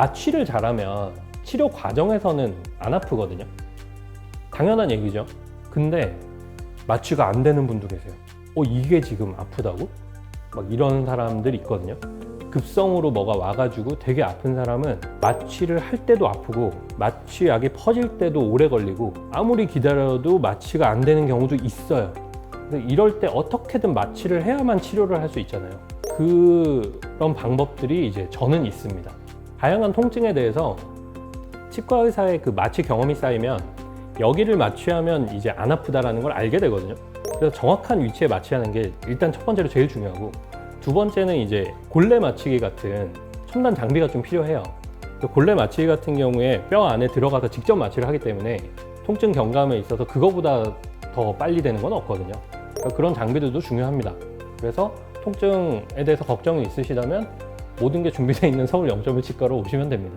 마취를 잘하면 치료 과정에서는 안 아프거든요. 당연한 얘기죠. 근데 마취가 안 되는 분도 계세요. 어, 이게 지금 아프다고? 막 이런 사람들이 있거든요. 급성으로 뭐가 와가지고 되게 아픈 사람은 마취를 할 때도 아프고 마취약이 퍼질 때도 오래 걸리고 아무리 기다려도 마취가 안 되는 경우도 있어요. 이럴 때 어떻게든 마취를 해야만 치료를 할 수 있잖아요. 그런 방법들이 이제 저는 있습니다. 다양한 통증에 대해서 치과 의사의 그 마취 경험이 쌓이면 여기를 마취하면 이제 안 아프다라는 걸 알게 되거든요. 그래서 정확한 위치에 마취하는 게 일단 첫 번째로 제일 중요하고 두 번째는 이제 골래 맞추기 같은 첨단 장비가 좀 필요해요. 그 골래 맞추기 같은 경우에 뼈 안에 들어가서 직접 마취를 하기 때문에 통증 경감에 있어서 그거보다 더 빨리 되는 건 없거든요. 그러니까 그런 장비들도 중요합니다. 그래서 통증에 대해서 걱정이 있으시다면 모든 게 준비되어 있는 서울 0.1 치과로 오시면 됩니다.